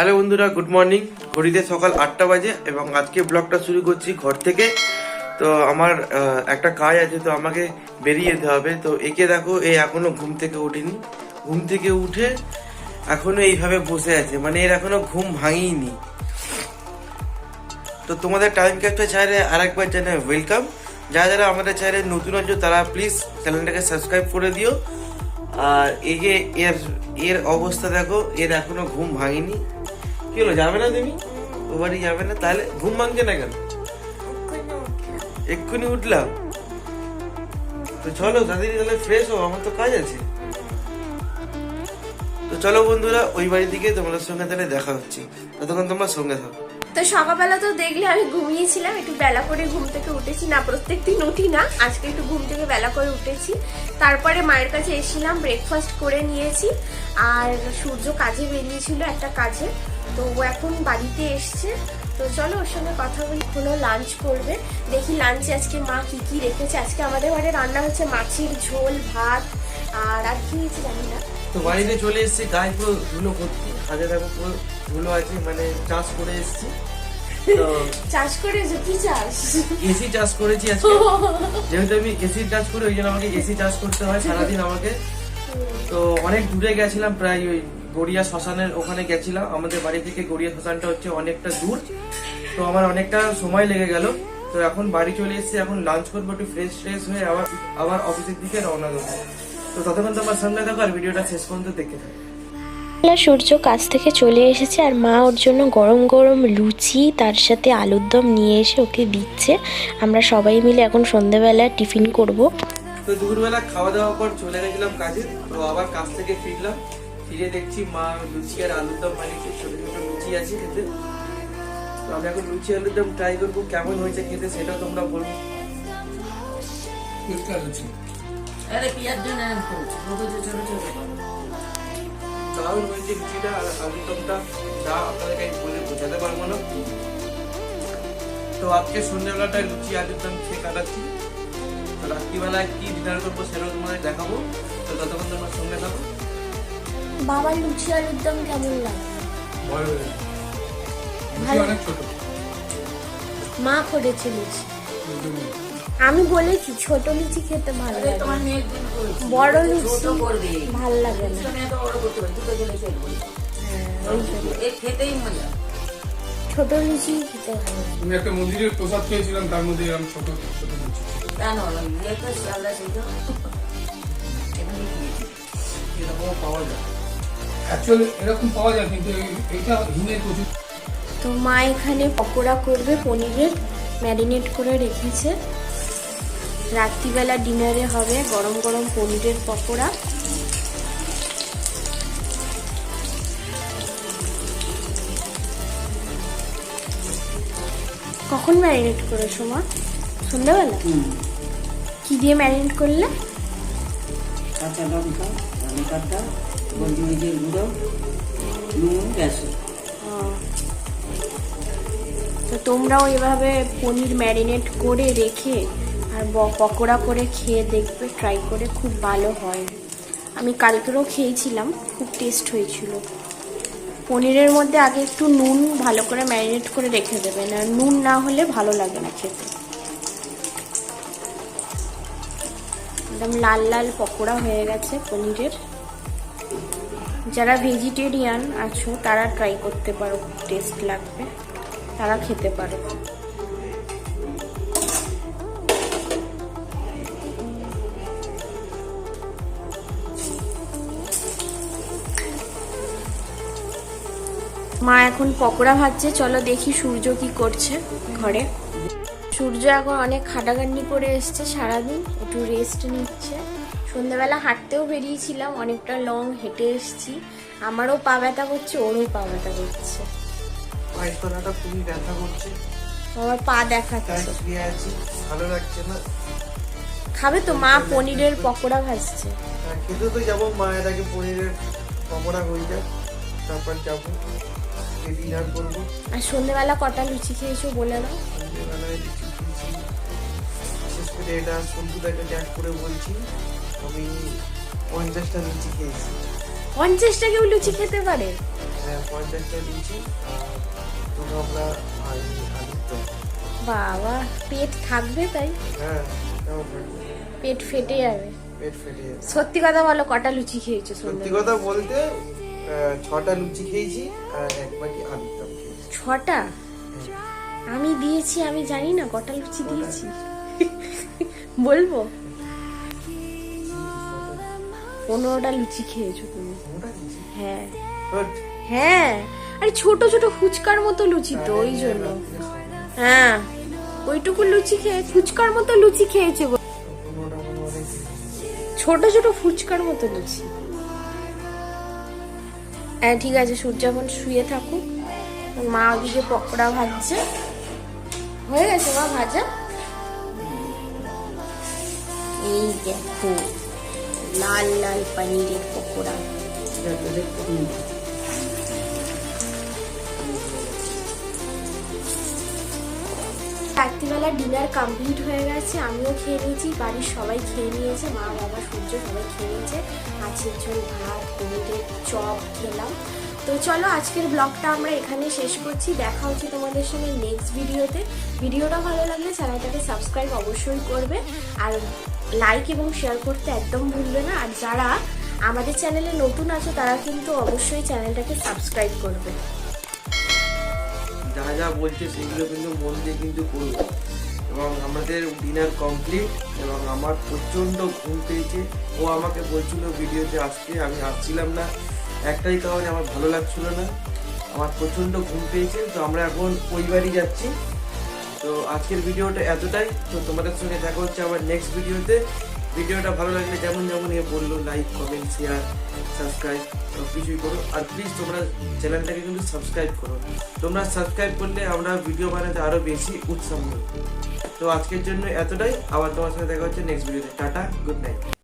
Hello বন্ধুরা, good morning. ঘড়িতে সকাল আটটা বাজে এবং আজকে ব্লগটা শুরু করছি ঘর থেকে। তো আমার একটা কাজ আছে, তো আমাকে বেরিয়ে যেতে হবে। তো একে দেখো, এ এখনও ঘুম থেকে ওঠেনি। ঘুম থেকে উঠে এখনও এইভাবে বসে আছে মানে এর এখনও ঘুম ভাঙিনি। তো তোমাদের টাইম ক্যাপচার চ্যানেলে আরেকবার জানাই ওয়েলকাম যারা যারা আমাদের চ্যানেলে নতুন আছো, তারা প্লিজ চ্যানেলটাকে সাবস্ক্রাইব করে দিও। আর এই যে এর এর অবস্থা দেখো, এর এখনও ঘুম ভাঙেনি। কি হলো, যাবে না তুমি? ও বাড়ি যাবে না? তাহলে ঘুম ভাঙছে না কেন? এক্ষুনি উঠলাম। তো চলো, তাড়াতাড়ি তাহলে ফ্রেশ হো আমার তো কাজ আছে। তো চলো বন্ধুরা, ওই বাড়ি দিকে তোমাদের সঙ্গে তাহলে দেখা হচ্ছে। ততক্ষণ তোমরা সঙ্গে থাকো। তো সকালবেলা তো দেখলে আমি ঘুমিয়েছিলাম, একটু বেলা করে ঘুম থেকে উঠেছি। না, প্রত্যেকদিন উঠি না, আজকে একটু ঘুম থেকে বেলা করে উঠেছি। তারপরে মায়ের কাছে এসেছিলাম ব্রেকফাস্ট করে নিয়েছি। আর সূর্য কাজে বেরিয়েছিল একটা কাজে। তো ও এখন বাড়িতে এসছে। তো চলো ওর সঙ্গে কথা বলি কোনো লাঞ্চ করবে। দেখি লাঞ্চে আজকে মা কি কি রেখেছে। আজকে আমাদের ঘরে রান্না হচ্ছে মাছের ঝোল ভাত আর আর কি হয়েছে জানি না। তো বাড়িতে চলে এসেছি গায়ে পুরো ধুলো ভর্তি। হাতে দেখো পুরো ধুলো আছে মানে চাষ করে এসেছি। চাষ করেছ? কি চাষ? এসি চাষ করেছি আজকে। যেহেতু আমি এসি চাষ করি ওই জন্য আমাকে এসি চাষ করতে হয় সারাদিন আমাকে। তো অনেক দূরে গেছিলাম প্রায় ওই গড়িয়া শ্মশানের ওখানে গেছিলাম। আমাদের বাড়ি থেকে গড়িয়া শ্মশানটা হচ্ছে অনেকটা দূর। তো আমার অনেকটা সময় লেগে গেল। তো এখন বাড়ি চলে এসেছি এখন লাঞ্চ করব একটু ফ্রেশ ফ্রেশ হয়ে আবার আবার অফিসের দিকে রওনা দেবো। তো ততক্ষণ তোমার সঙ্গে থাকো আর ভিডিওটা শেষ পর্যন্ত দেখতে থাকো। বেলা সূর্য কাছ থেকে চলে এসেছে আর মা ওর জন্য গরম গরম লুচি তার সাথে আলুর দম নিয়ে এসে ওকে দিচ্ছে। আমরা সবাই মিলে এখন সন্ধেবেলা টিফিন করব। তো দুপুরবেলা খাওয়া দাওয়া পর চলে গেছিলাম কাজে। তো আবার কাজ থেকে ফিরলাম। ফিরে দেখছি মা লুচি আর আলুর দম বানিয়েছে ছোট ছোট লুচি আছে খেতে। তো আমি এখন লুচি আলুর দম ট্রাই করব কেমন হয়েছে খেতে সেটাও তোমরা বলব দারুণ হয়েছে লুচিটা আর আলুর দমটা। যা আপনাদেরকে আমি বলে বোঝাতে পারব না। তো আজকে লুচি আলুর দম খেয়ে কাটাচ্ছি। তো রাত্রিবেলায় কি ডিনার করব সেটাও তোমাদের দেখাবো। তো ততক্ষণ তোমার সঙ্গে থাকো। বাবার লুচি আলুর দম কেমন লাগে? হয়ে। মা করেছে লুচি। আমি বলেছি ছোট লুচি খেতে ভালো লাগে। বড় লুচি করবে। ভালো লাগে না। ছোট লুচি খেতে ভালো আমি একটা মন্দিরের প্রসাদ পেয়েছিলাম তার মধ্যে এরকম ছোট ছোট লুচি কেন ইয়ে এমনি দিয়েছি। এরকমও পাওয়া যায়। অ্যাকচুয়ালি এরকম পাওয়া যায় কিন্তু এইটা হিমের প্রচুর। তো মা এখানে পকোড়া করবে পনিরের ম্যারিনেট করে রেখেছে। রাত্রিবেলা ডিনারে হবে গরম গরম পনিরের পকোড়া। কখন ম্যারিনেট করেছ মা? সন্ধ্যাবেলা? কি দিয়ে ম্যারিনেট করলে? কাঁচা লঙ্কা ধনে গোলমরিচের গুঁড়ো নুন তো তোমরাও এভাবে পনির ম্যারিনেট করে রেখে আর পকোড়া করে খেয়ে দেখবে ট্রাই করে খুব ভালো হয়। আমি কালকেরও খেয়েছিলাম, খুব টেস্ট হয়েছিল। পনিরের মধ্যে আগে একটু নুন ভালো করে ম্যারিনেট করে রেখে দেবেন আর নুন না হলে ভালো লাগে না খেতে। একদম লাল লাল পকোড়া হয়ে গেছে পনিরের। যারা ভেজিটেরিয়ান আছো, তারা ট্রাই করতে পারো টেস্ট লাগবে। তারা খেতে পারো। মা এখন পকোড়া ভাজছে, চলো দেখি সূর্য কি করছে ঘরে। সূর্য এখন অনেক খাটাখাটনি করে এসছে সারাদিন, একটু রেস্ট নিচ্ছে। সন্ধ্যাবেলা হাঁটতেও বেরিয়েছিলাম অনেকটা লং হেঁটে এসছি। আমারও পা ব্যথা করছে ওরও পা ব্যথা করছে। খুবই ব্যথা করছে। আমার পা দেখাচ্ছে ভালো লাগছে না। খাবে তো মা পনিরের পকোড়া ভাজছে। আর খেতে তো যাব মায়ের আগে পনিরের পকোড়া হয়ে যাক তারপর যাব ডিনার করব। আর সন্ধ্যেবেলা কটা লুচি খেয়েছো বলে দাও সন্ধ্যেবেলায় কিছু খেয়েছি। বিশেষ করে এটা সন্তুদাকে ট্যাগ করে বলছি। আমি পঞ্চাশটা লুচি খেয়েছি। পঞ্চাশটা কেউ লুচি খেতে পারে? হ্যাঁ পঞ্চাশটা দুটো আমরা আলু বাবা পেট থাকবে তাই? হ্যাঁ পেট। ফেটে যাবে। পেট ফেটে যাবে। সত্যি কথা বলো কটা লুচি খেয়েছো সত্যি কথা বলতে ছটা লুচি খেয়েছি আর এক বাটি আলুর দম খেয়েছি। ছটা? আমি দিয়েছি আমি জানি না কটা লুচি দিয়েছি। বলব? পনেরোটা লুচি খেয়েছো তুমি। হ্যাঁ। হ্যাঁ। আরে ছোট ছোট ফুচকার মতো লুচি তো ওই জন্য। হ্যাঁ। ওইটুকু লুচি খেয়ে ফুচকার মতো লুচি খেয়েছে ছোট ছোট ফুচকার মতো লুচি। হ্যাঁ ঠিক আছে সূর্য এখন শুয়ে থাকুক। মা ওদিকে পকোড়া ভাজছে। হয়ে গেছে মা ভাজা? এই দেখো। লাল লাল পনিরের পকোড়া। রাত্রিবেলা ডিনার কমপ্লিট হয়ে গেছে, আমিও খেয়ে নিয়েছি, বাড়ির সবাই খেয়ে নিয়েছে, মা, বাবা, সূর্য সবাই খেয়ে নিয়েছে, মাছের ঝোল, ভাত, পনিরের চপ খেলাম। তো চলো, আজকের ব্লগটা আমরা এখানে শেষ করছি, দেখা হচ্ছে তোমাদের সঙ্গে নেক্সট ভিডিওতে ভিডিওটা ভালো লাগলে চ্যানেলটাকে সাবস্ক্রাইব অবশ্যই করবে, আর লাইক এবং শেয়ার করতে একদম ভুলবে না। আর যারা আমাদের চ্যানেলে নতুন আছো, তারা কিন্তু অবশ্যই চ্যানেলটাকে সাবস্ক্রাইব করবে। যা যা বলছে, সেগুলো কিন্তু মন দিয়ে কিন্তু করব এবং আমাদের ডিনার কমপ্লিট এবং আমার প্রচণ্ড ঘুম পেয়েছে। ও আমাকে বলছিল ভিডিওতে আসতে, আমি আসছিলাম না। একটাই কারণে আমার ভালো লাগছিল না। আমার প্রচণ্ড ঘুম পেয়েছে, তো আমরা এখন ওই বাড়ি যাচ্ছি। তো আজকের ভিডিওটা এতটাই। তো তোমাদের সঙ্গে দেখা হচ্ছে আবার নেক্সট ভিডিওতে। ভিডিওটা ভালো লাগলে যেমন যেমন এ বলল লাইক কমেন্ট শেয়ার সাবস্ক্রাইব সব কিছুই করো। আর প্লিজ তোমরা চ্যানেলটাকে কিন্তু সাবস্ক্রাইব করো। তোমরা সাবস্ক্রাইব করলে আমরা ভিডিও বানাতে আরও বেশি উৎসাহ তো আজকের জন্য এতটাই। আবার তোমার সঙ্গে দেখা হচ্ছে নেক্সট ভিডিওতে। Tata good night